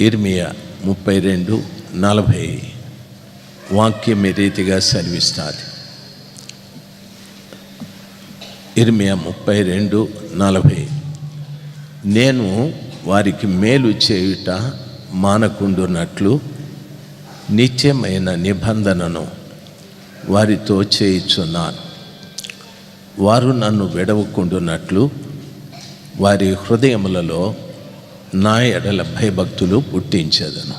ఇర్మియా ముప్పై రెండు నలభై వాక్యం రీతిగా సెలవిస్తుంది? ఇర్మియా ముప్పై రెండు నలభై. నేను వారికి మేలు చేయుట మానకుండునట్లు నిత్యమైన నిబంధనను వారితో చేయిచున్నాను. వారు నన్ను విడవకుండునట్లు వారి హృదయములలో నా ఎడల భయభక్తులు పుట్టించేదను.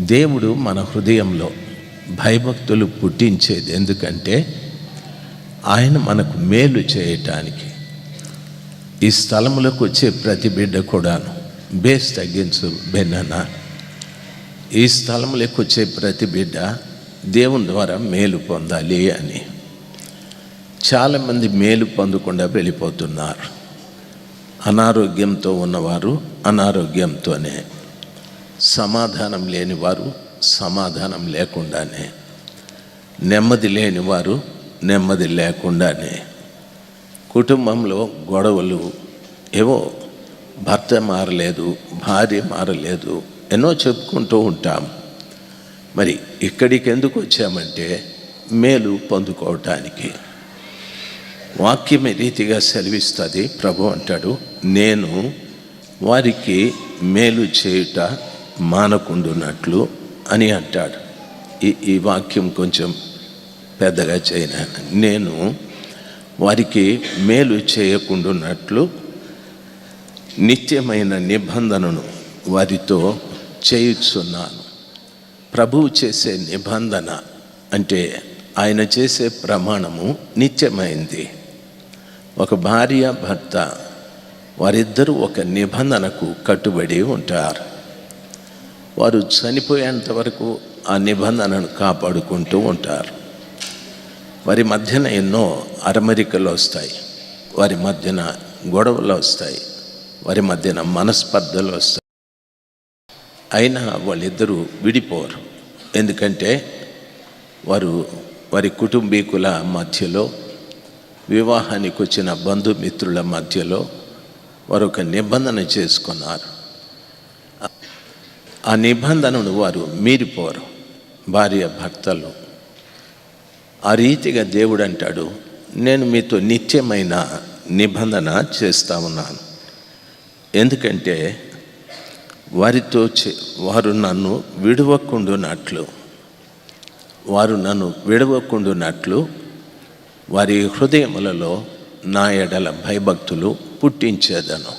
దేవుడు మన హృదయంలో భయభక్తులు పుట్టించేది ఎందుకంటే ఆయన మనకు మేలు చేయటానికి ఈ స్థలములకు వచ్చే ప్రతి బిడ్డ కూడాను బేస్ తగ్గించు బెన్ననా. ఈ స్థలములకు వచ్చే ప్రతి బిడ్డ దేవుని ద్వారా మేలు పొందాలి అని. చాలామంది మేలు పొందకుండా వెళ్ళిపోతున్నారు. అనారోగ్యంతో ఉన్నవారు అనారోగ్యంతోనే సమాధానం లేనివారు సమాధానం లేకుండానే. నెమ్మది లేనివారు నెమ్మది లేకుండానే. కుటుంబంలో గొడవలు ఏవో భర్త మారలేదు భార్య మారలేదు ఎన్నో చెప్పుకుంటూ ఉంటాం. మరి ఇక్కడికి ఎందుకు వచ్చామంటే మేలు పొందుకోవటానికి. వాక్యం రీతిగా సెలవిస్తుంది. ప్రభు అంటాడు నేను వారికి మేలు చేయుట మానకుండున్నట్లు అని అంటాడు. ఈ ఈ వాక్యం కొంచెం పెద్దగా చేయన? నేను వారికి మేలు చేయకుండున్నట్లు నిత్యమైన నిబంధనను వారితో చేయుచున్నాను. ప్రభువు చేసే నిబంధన అంటే ఆయన చేసే ప్రమాణము నిత్యమైంది. ఒక భార్య భర్త వారిద్దరూ ఒక నిబంధనకు కట్టుబడి ఉంటారు. వారు చనిపోయేంత వరకు ఆ నిబంధనను కాపాడుకుంటూ ఉంటారు. వారి మధ్యన ఎన్నో అరమరికలు వస్తాయి. వారి మధ్యన గొడవలు వస్తాయి. వారి మధ్యన మనస్పర్ధలు వస్తాయి. అయినా వాళ్ళిద్దరూ విడిపోరు. ఎందుకంటే వారు వారి కుటుంబీకుల మధ్యలో వివాహానికి వచ్చిన బంధుమిత్రుల మధ్యలో వారు ఒక నిబంధన చేసుకున్నారు. ఆ నిబంధనను వారు మీరిపోరు. భార్య భర్తలు ఆ రీతిగా దేవుడు అంటాడు నేను మీతో నిత్యమైన నిబంధన చేస్తా ఉన్నాను. ఎందుకంటే వారితో చే- వారు నన్ను విడవకుండునట్లు వారు నన్ను విడవకుండునట్లు వారి హృదయములలో నా ఎడల భయభక్తులు పుట్టించేదను.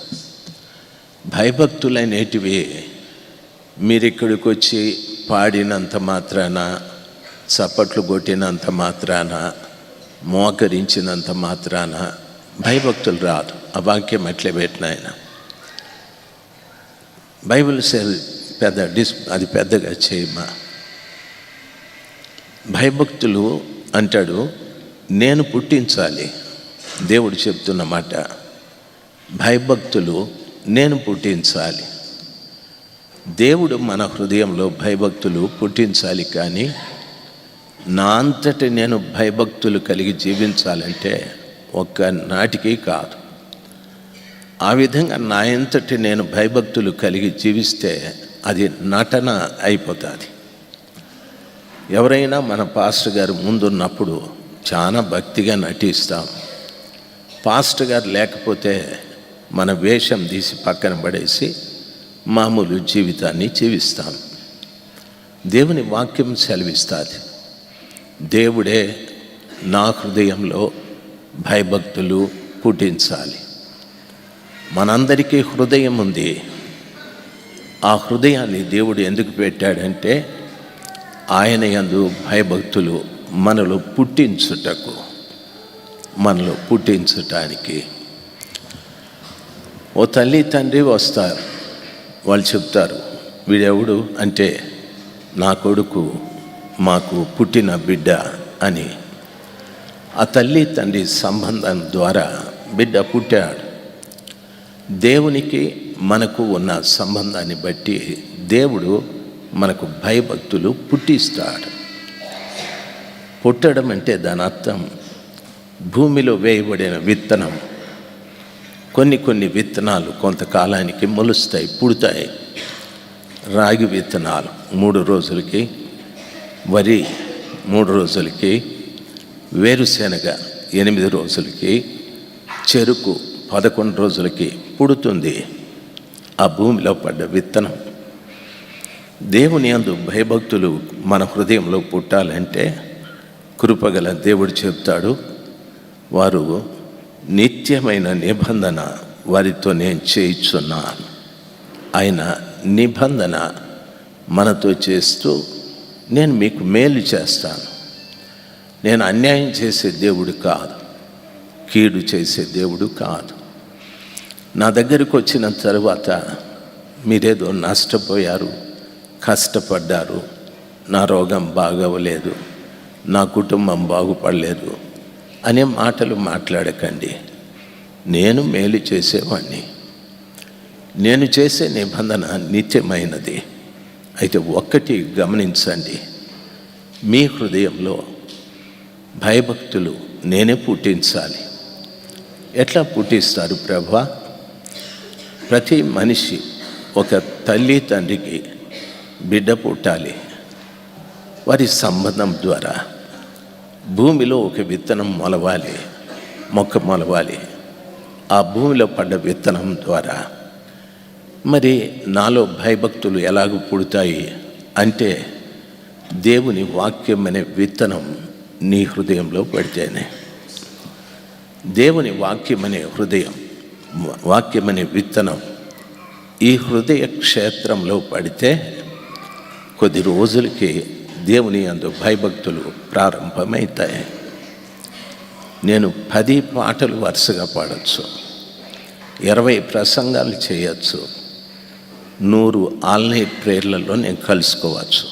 భయభక్తులైనటివి మీరిక్కడికి వచ్చి పాడినంత మాత్రాన చప్పట్లు కొట్టినంత మాత్రాన మోకరించినంత మాత్రాన భయభక్తులు రాదు. ఆ వాక్యం ఎట్లే పెట్టిన ఆయన బైబిల్ సెల్ పెద్ద డిస్ అది పెద్దగా చేయమా భయభక్తులు అంటాడు నేను పుట్టించాలి. దేవుడు చెప్తున్న మాట భయభక్తులు నేను పుట్టించాలి. దేవుడు మన హృదయంలో భయభక్తులు పుట్టించాలి కానీ నా అంతటి నేను భయభక్తులు కలిగి జీవించాలంటే ఒక్క నాటికి కాదు. ఆ విధంగా నా ఎంతటి నేను భయభక్తులు కలిగి జీవిస్తే అది నటన అయిపోతుంది. ఎవరైనా మన పాస్టర్ గారు ముందున్నప్పుడు చాలా భక్తిగా నటిస్తాం. పాస్ట్ గారు లేకపోతే మన వేషం తీసి పక్కన పడేసి మామూలు జీవితాన్ని జీవిస్తాం. దేవుని వాక్యం సెలవిస్తుంది. దేవుడే నా హృదయంలో భయభక్తులు పుట్టించాలి. మనందరికీ హృదయం ఉంది. ఆ హృదయాన్ని దేవుడు ఎందుకు పెట్టాడంటే ఆయన యందు భయభక్తులు మనలో పుట్టించుటకు మనలో పుట్టించటానికి ఓ తల్లి తండ్రి వస్తారు. వాళ్ళు చెప్తారు వీడెవడు అంటే నా కొడుకు మాకు పుట్టిన బిడ్డ అని. ఆ తల్లి తండ్రి సంబంధం ద్వారా బిడ్డ పుట్టాడు. దేవునికి మనకు ఉన్న సంబంధాన్ని బట్టి దేవుడు మనకు భయభక్తులు పుట్టిస్తాడు. పుట్టడం అంటే దాని అర్థం. భూమిలో వేయబడిన విత్తనం. కొన్ని కొన్ని విత్తనాలు కొంతకాలానికి మొలుస్తాయి పుడతాయి. రాగి విత్తనాలు మూడు రోజులకి వరి మూడు రోజులకి వేరుశెనగ ఎనిమిది రోజులకి చెరుకు పదకొండు రోజులకి పుడుతుంది. ఆ భూమిలో పడ్డ విత్తనం. దేవుని అందు భయభక్తులు మన హృదయంలో పుట్టాలంటే కృపగల దేవుడు చెప్తాడు వారు నిత్యమైన నిబంధన వారితో నేను చేయించున్నాను. ఆయన నిబంధన మనతో చేస్తూ నేను మీకు మేలు చేస్తాను. నేను అన్యాయం చేసే దేవుడు కాదు కీడు చేసే దేవుడు కాదు. నా దగ్గరికి వచ్చిన తర్వాత మీరేదో నష్టపోయారు కష్టపడ్డారు నా రోగం బాగవలేదు నా కుటుంబం బాగుపడలేదు అనే మాటలు మాట్లాడకండి. నేను మేలు చేసేవాడిని నేను చేసే నిబంధన నిత్యమైనది. అయితే ఒక్కటి గమనించండి. మీ హృదయంలో భయభక్తులు నేనే పుట్టించాలి. ఎట్లా పుట్టిస్తారు ప్రభా? ప్రతి మనిషి ఒక తల్లి తండ్రికి బిడ్డ పుట్టాలి. వారి సంబంధం ద్వారా. భూమిలో ఒక విత్తనం మొలవాలి మొక్క మొలవాలి. ఆ భూమిలో పడ్డ విత్తనం ద్వారా మరి నాలో భయభక్తులు ఎలాగ పుడతాయి అంటే దేవుని వాక్యం అనే విత్తనం నీ హృదయంలో పడితేనే. దేవుని వాక్యం అనే హృదయం వాక్యం అనే విత్తనం ఈ హృదయ క్షేత్రంలో పడితే కొద్ది రోజులకి దేవుని అందు భయభక్తులు ప్రారంభమవుతాయి నేను పది పాటలు వరుసగా పాడచ్చు. ఇరవై ప్రసంగాలు చేయొచ్చు. నూరు ఆన్లైన్ ప్రేర్లలో నేను కలుసుకోవచ్చు.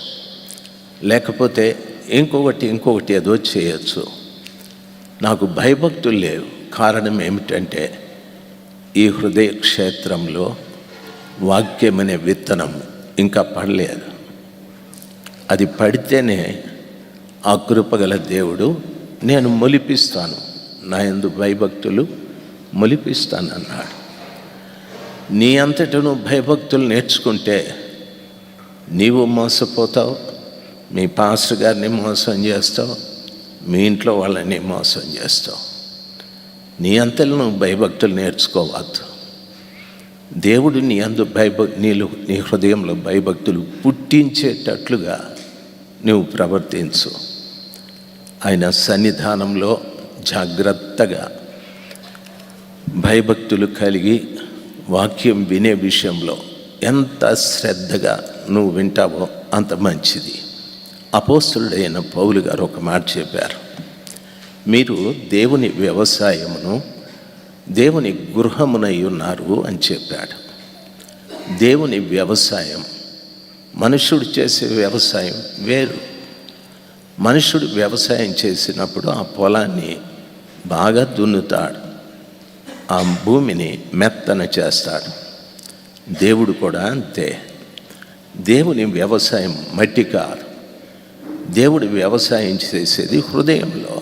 లేకపోతే ఇంకొకటి ఇంకొకటి ఏదో చేయొచ్చు. నాకు భయభక్తులు లేవు. కారణం ఏమిటంటే ఈ హృదయ క్షేత్రంలో వాక్యమనే విత్తనం ఇంకా పడలేదు. అది పడితేనే ఆ కృపగల దేవుడు నేను మొలిపిస్తాను నా ఎందు భయభక్తులు మొలిపిస్తానన్నాడు. నీ అంతట నువ్వు భయభక్తులు నేర్చుకుంటే నీవు మోసపోతావు మీ పాస్టర్ గారిని మోసం చేస్తావు మీ ఇంట్లో వాళ్ళని మోసం చేస్తావు. నీ అంతలో నువ్వు భయభక్తులు నేర్చుకోవద్దు. దేవుడు నీ అందు భయభ నీలో నీ హృదయంలో భయభక్తులు పుట్టించేటట్లుగా నువ్వు ప్రవర్తించు. ఆయన సన్నిధానంలో జాగ్రత్తగా భయభక్తులు కలిగి వాక్యం వినే విషయంలో ఎంత శ్రద్ధగా నువ్వు వింటావో అంత మంచిది. అపోస్తుడైన పౌలు గారు ఒక మాట చెప్పారు. మీరు దేవుని వ్యవసాయమును దేవుని గృహమునై ఉన్నారు అని చెప్పాడు. దేవుని వ్యవసాయం మనుషుడు చేసే వ్యవసాయం వేరు. మనుషుడు వ్యవసాయం చేసినప్పుడు ఆ పొలాన్ని బాగా దున్నుతాడు. ఆ భూమిని మెత్తన చేస్తాడు. దేవుడు కూడా అంతే. దేవుని వ్యవసాయం మట్టి కాదు దేవుడు వ్యవసాయం చేసేది హృదయంలో.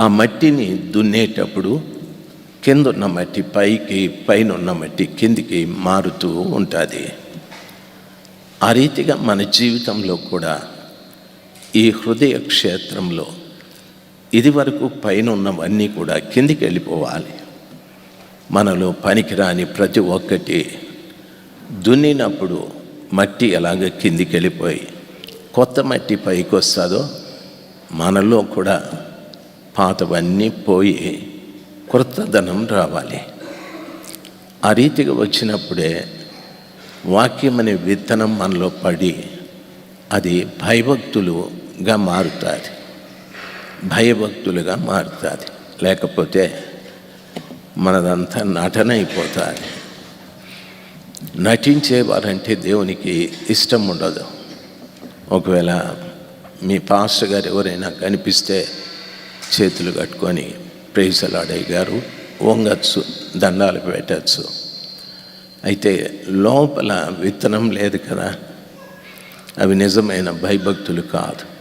ఆ మట్టిని దున్నేటప్పుడు కింద ఉన్న మట్టి పైకి పైన ఉన్న మట్టి కిందికి మారుతూ ఉంటుంది. ఆ రీతిగా మన జీవితంలో కూడా ఈ హృదయ క్షేత్రంలో ఇది వరకు పైన ఉన్నవన్నీ కూడా కిందికి వెళ్ళిపోవాలి మనలో పనికిరాని ప్రతి ఒక్కటి దున్నినప్పుడు మట్టి ఎలాగ కిందికి వెళ్ళిపోయి కొత్త మట్టి పైకి వస్తుందో మనలో కూడా పాతవన్నీ పోయి కొత్తదనం రావాలి. ఆ రీతిగా వచ్చినప్పుడే వాక్యం అనే విత్తనం మనలో పడి అది భయభక్తులుగా మారుతుంది. భయభక్తులుగా మారుతుంది. లేకపోతే మనదంతా నటన అయిపోతుంది నటించేవారంటే దేవునికి ఇష్టం ఉండదు ఒకవేళ మీ పాస్టర్ గారు ఎవరైనా కనిపిస్తే చేతులు కట్టుకొని ప్రేసలాడయ్య గారు వంగచ్చు దండాలు పెట్టచ్చు. అయితే లోపల విత్తనం లేదు కదా. అవి నిజమైన భయభక్తులు కాదు.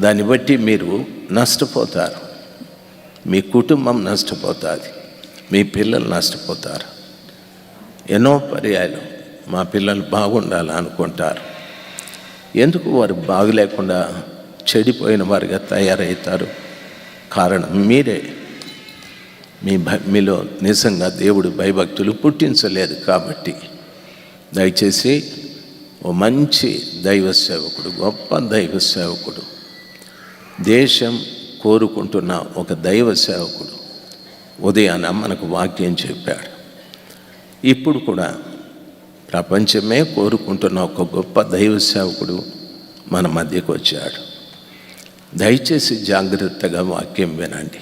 దాన్ని బట్టి మీరు నష్టపోతారు. మీ కుటుంబం నష్టపోతుంది. మీ పిల్లలు నష్టపోతారు. ఎన్నో పర్యాలు మా పిల్లలు బాగుండాలి అనుకుంటారు. ఎందుకు వారు బాగులేకుండా చెడిపోయిన వారిగా తయారవుతారు? కారణం మీరే. మీ మీలో నిజంగా దేవుడు భయభక్తులు పుట్టించలేదు కాబట్టి దయచేసి ఓ మంచి దైవ సేవకుడు గొప్ప దైవ సేవకుడు దేశం కోరుకుంటున్న ఒక దైవ సేవకుడు ఉదయాన మనకు వాక్యం చెప్పాడు. ఇప్పుడు కూడా ప్రపంచమే కోరుకుంటున్న ఒక గొప్ప దైవ సేవకుడు మన మధ్యకు వచ్చాడు దయచేసి జాగ్రత్తగా వాక్యం వినండి.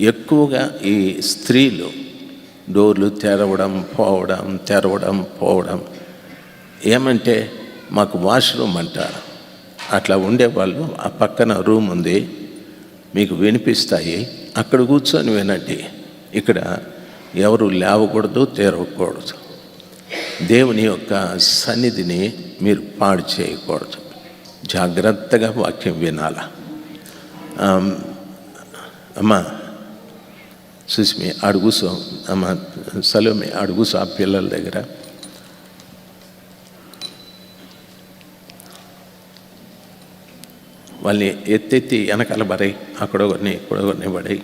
ఎక్కువగా ఈ స్త్రీలు డోర్లు తెరవడం పోవడం తెరవడం పోవడం. ఏమంటే మాకు వాష్రూమ్ అంటారు అట్లా ఉండేవాళ్ళు ఆ పక్కన రూమ్ ఉంది. మీకు వినిపిస్తాయి. అక్కడ కూర్చొని వినండి. ఇక్కడ ఎవరు లేవకూడదు తెరవకూడదు. దేవుని యొక్క సన్నిధిని మీరు పాడు చేయకూడదు. జాగ్రత్తగా వాక్యం వినాల. అమ్మా సుస్మి అడుగుసో అమ్మ సలోమి అడుగుసో ఆ పిల్లల దగ్గర. వాళ్ళని ఎత్తెత్తి వెనకాల పడాయి అక్కడ ఒకరిని ఇక్కడ కొన్ని పడాయి.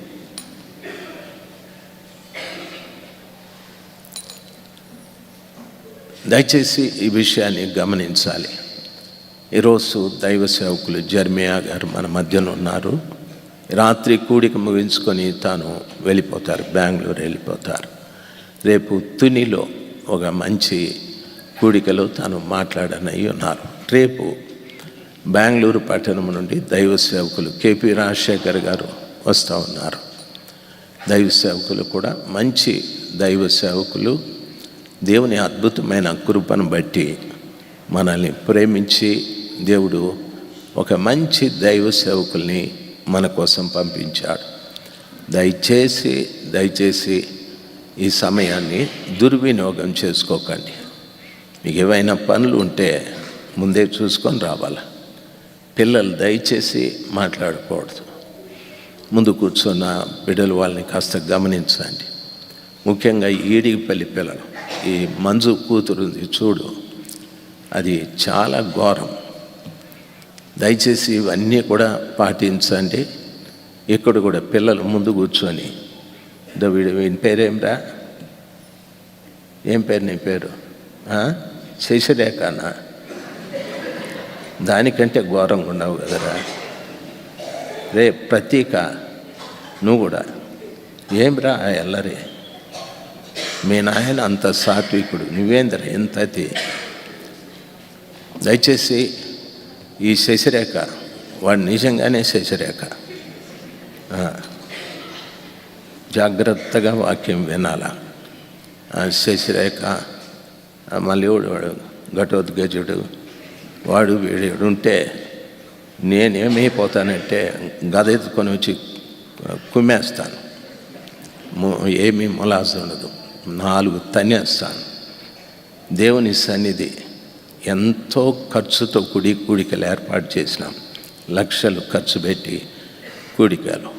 దయచేసి ఈ విషయాన్ని గమనించాలి. ఈరోజు దైవ సేవకులు జర్మియా గారు మన మధ్యన ఉన్నారు. రాత్రి కూడిక ముగించుకొని తాను వెళ్ళిపోతారు బెంగళూరు వెళ్ళిపోతారు. రేపు తునిలో ఒక మంచి కూడికలో తాను మాట్లాడనై ఉన్నారు. రేపు బెంగళూరు పట్టణం నుండి దైవ సేవకులు కేపీ రాజశేఖర్ గారు వస్తూ ఉన్నారు. దైవ సేవకులు కూడా మంచి దైవ సేవకులు. దేవుని అద్భుతమైన కృపను బట్టి మనల్ని ప్రేమించి దేవుడు ఒక మంచి దైవ సేవకుల్ని మన కోసం పంపించాడు. దయచేసి దయచేసి ఈ సమయాన్ని దుర్వినియోగం చేసుకోకండి. మీకు ఏవైనా పనులు ఉంటే ముందే చూసుకొని రావాలి? పిల్లలు దయచేసి మాట్లాడకూడదు. ముందు కూర్చున్న బిడ్డలు వాళ్ళని కాస్త గమనించండి. ముఖ్యంగా ఈడిగిపల్లి పిల్లలు. ఈ మంజు కూతురుంది చూడు. అది చాలా ఘోరం. దయచేసి ఇవన్నీ కూడా పాటించండి. ఇక్కడ కూడా పిల్లలు ముందు కూర్చొని. దో వీడి పేరేమిరా పేరేంరా? ఏం పేరు నీ పేరు? ఆ? శశిరేఖనా దానికంటే ఘోరంగా ఉన్నావు కదరా. రే ప్రతీక నువ్వు కూడా. ఏం రా ఎల్లరి? మీ నాయన అంత సాత్వికుడు. నువ్వేంద్ర ఎంత దయచేసి ఈ శశిరేఖ. వాడు నిజంగానే శశిరేఖ. జాగ్రత్తగా వాక్యం వినాలా. శశిరేఖ మళ్ళీ వాడు వాడు? ఘటోద్గజుడు. వాడు వీడు ఉంటే నేనేమైపోతానంటే గద ఎత్తుకొని వచ్చి కుమ్మేస్తాను. ఏమీ మొలాస ఉండదు. నాలుగు తనేస్తాను దేవుని సన్నిధి. ఎంతో ఖర్చుతో కూడి కూడికలు ఏర్పాటు చేసినాం. లక్షలు ఖర్చు పెట్టి కూడికలు.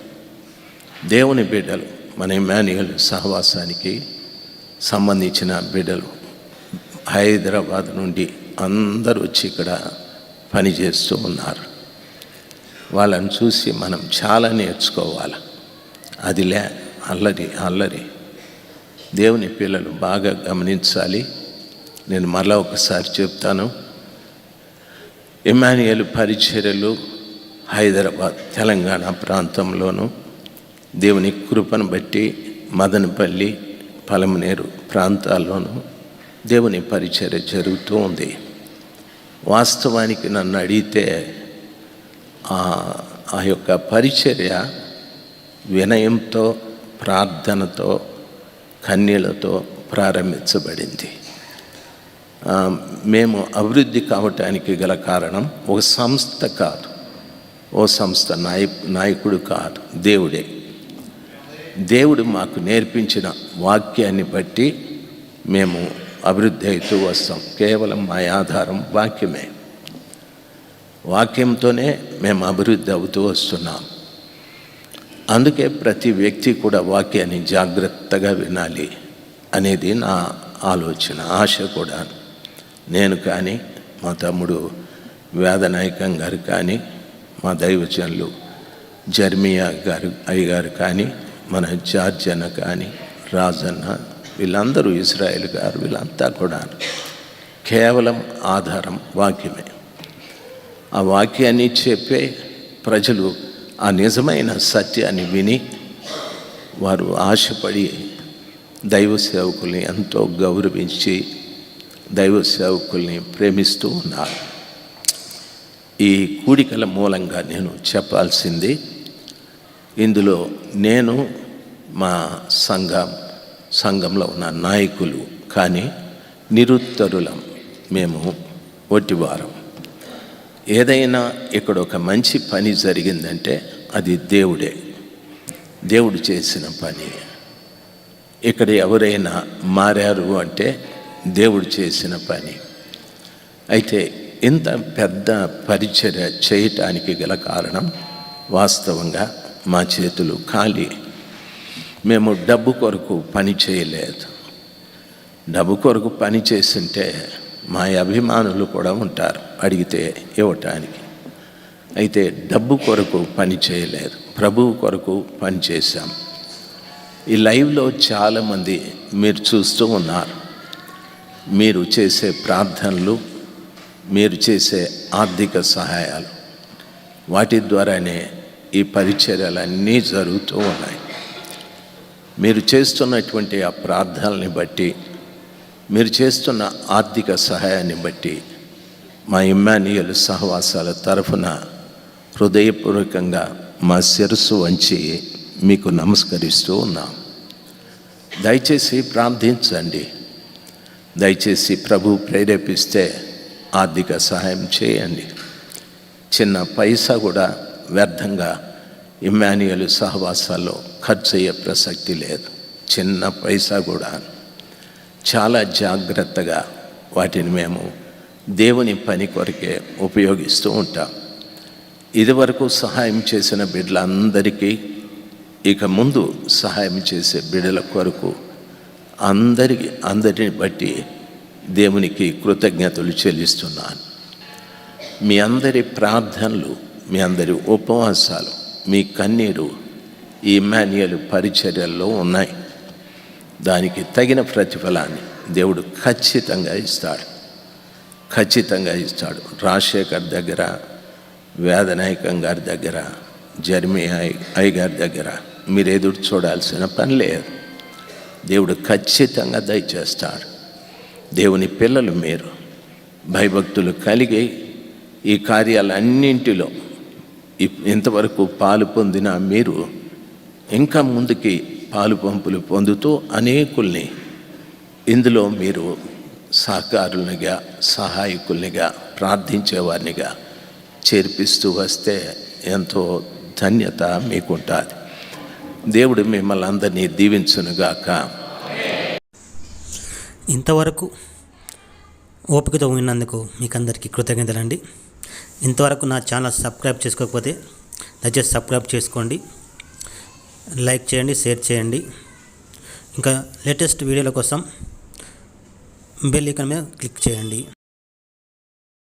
దేవుని బిడ్డలు మన ఇమాన్యుయల్ సహవాసానికి సంబంధించిన బిడ్డలు. హైదరాబాద్ నుండి అందరూ వచ్చి ఇక్కడ పనిచేస్తూ ఉన్నారు. వాళ్ళని చూసి మనం చాలా నేర్చుకోవాలి. అదిలే అల్లరి అల్లరి. దేవుని పిల్లలు బాగా గమనించాలి. నేను మరలా ఒకసారి చెప్తాను. ఇమానియల్ పరిచర్యలు హైదరాబాద్ తెలంగాణ ప్రాంతంలోను దేవుని కృపను బట్టి మదనపల్లి పలమనేరు ప్రాంతాల్లోనూ దేవుని పరిచర్య జరుగుతూ ఉంది. వాస్తవానికి నన్ను అడిగితే ఆ- ఆ యొక్క పరిచర్య వినయంతో ప్రార్థనతో కన్నీళ్ళతో ప్రారంభించబడింది. మేము అభివృద్ధి కావటానికి గల కారణం ఒక సంస్థ కాదు. ఓ సంస్థ నాయ నాయకుడు కాదు. దేవుడే. దేవుడు మాకు నేర్పించిన వాక్యాన్ని బట్టి మేము అభివృద్ధి అవుతూ వస్తాం. కేవలం మా ఆధారం వాక్యమే. వాక్యంతోనే మేము అభివృద్ధి అవుతూ వస్తున్నాం. అందుకే ప్రతి వ్యక్తి కూడా వాక్యాన్ని జాగ్రత్తగా వినాలి అనేది నా ఆలోచన ఆశ కూడా. నేను కానీ మా తమ్ముడు వేదనాయకం గారు కానీ మా దైవజనులు జర్మియా గారు అయ్యగారు కానీ మన జార్జ్ అన్న కానీ రాజన్న వీళ్ళందరూ ఇస్రాయేల్ గారు వీళ్ళంతా కూడా కేవలం ఆధారం వాక్యమే. ఆ వాక్యాన్ని చెప్పే ప్రజలు ఆ నిజమైన సత్యాన్ని విని వారు ఆశపడి దైవ సేవకుల్ని ఎంతో గౌరవించి దైవ సేవకుల్ని ప్రేమిస్తూ ఉన్నారు. ఈ కూడికల మూలంగా నేను చెప్పాల్సింది ఇందులో నేను మా సంఘం సంఘంలో ఉన్న నాయకులు కానీ నిరుత్తరులం మేము ఒట్టివారం. ఏదైనా ఇక్కడ ఒక మంచి పని జరిగిందంటే అది దేవుడే. దేవుడు చేసిన పని. ఇక్కడ ఎవరైనా మారారు అంటే దేవుడు చేసిన పని. అయితే ఇంత పెద్ద పరిచర్య చేయటానికి గల కారణం వాస్తవంగా మా చేతులు ఖాళీ. మేము డబ్బు కొరకు పని చేయలేదు. డబ్బు కొరకు పని చేస్తుంటే మా అభిమానులు కూడా ఉంటారు అడిగితే ఇవ్వటానికి. అయితే డబ్బు కొరకు పని చేయలేదు. ప్రభువు కొరకు పని చేశాం. ఈ లైవ్లో చాలామంది మీరు చూస్తూ ఉన్నారు. మీరు చేసే ప్రార్థనలు మీరు చేసే ఆర్థిక సహాయాలు వాటి ద్వారానే ఈ పరిచర్యలన్నీ జరుగుతూ ఉన్నాయి. మీరు చేస్తున్నటువంటి ఆ ప్రార్థనల్ని బట్టి మీరు చేస్తున్న ఆర్థిక సహాయాన్ని బట్టి మా ఇమ్మానియల్ సహవాసాల తరఫున హృదయపూర్వకంగా మా శిరస్సు వంచి మీకు నమస్కరిస్తూ ఉన్నాం. దయచేసి ప్రార్థించండి. దయచేసి ప్రభు ప్రేరేపిస్తే ఆర్థిక సహాయం చేయండి. చిన్న పైసా కూడా వ్యర్థంగా ఇమ్మాన్యుయల్ సహవాసాల్లో ఖర్చు అయ్యే ప్రసక్తి లేదు. చిన్న పైసా కూడా చాలా జాగ్రత్తగా వాటిని మేము దేవుని పని కొరకే ఉపయోగిస్తూ ఉంటాం. ఇదివరకు సహాయం చేసిన బిడ్డలందరికీ ఇక ముందు సహాయం చేసే బిడ్డల కొరకు అందరికి అందరిని బట్టి దేవునికి కృతజ్ఞతలు చెల్లిస్తున్నాను. మీ అందరి ప్రార్థనలు మీ అందరి ఉపవాసాలు మీ కన్నీరు ఈ మాన్యువల్ పరిచర్యల్లో ఉన్నాయి. దానికి తగిన ప్రతిఫలాన్ని దేవుడు ఖచ్చితంగా ఇస్తాడు. ఖచ్చితంగా ఇస్తాడు. రాజశేఖర్ దగ్గర వేదనాయకం గారి దగ్గర జర్మీ ఐ ఐ గారి దగ్గర మీరు ఎదురు చూడాల్సిన పని లేదు. దేవుడు ఖచ్చితంగా దయచేస్తాడు. దేవుని పిల్లలు మీరు భయభక్తులు కలిగి ఈ కార్యాలన్నింటిలో ఇంతవరకు పాలు పొందిన మీరు ఇంకా ముందుకి పాలు పంపులు పొందుతూ అనేకుల్ని ఇందులో మీరు సహకారునిగా సహాయకుల్నిగా ప్రార్థించేవారినిగా చేర్పిస్తూ వస్తే ఎంతో ధన్యత మీకుంటుంది. దేవుడు మిమ్మల్ని అందరినీ దీవించునుగాక. ఇంతవరకు ఓపికతో విన్నందుకు మీకు అందరికీ కృతజ్ఞతలండి. ఇంతవరకు నా ఛానల్ సబ్స్క్రైబ్ చేసుకోకపోతే దయచేసి సబ్స్క్రైబ్ చేసుకోండి. లైక్ చేయండి షేర్ చేయండి. ఇంకా లేటెస్ట్ వీడియోల కోసం బెల్ ఐకాన్ మీద క్లిక్ చేయండి.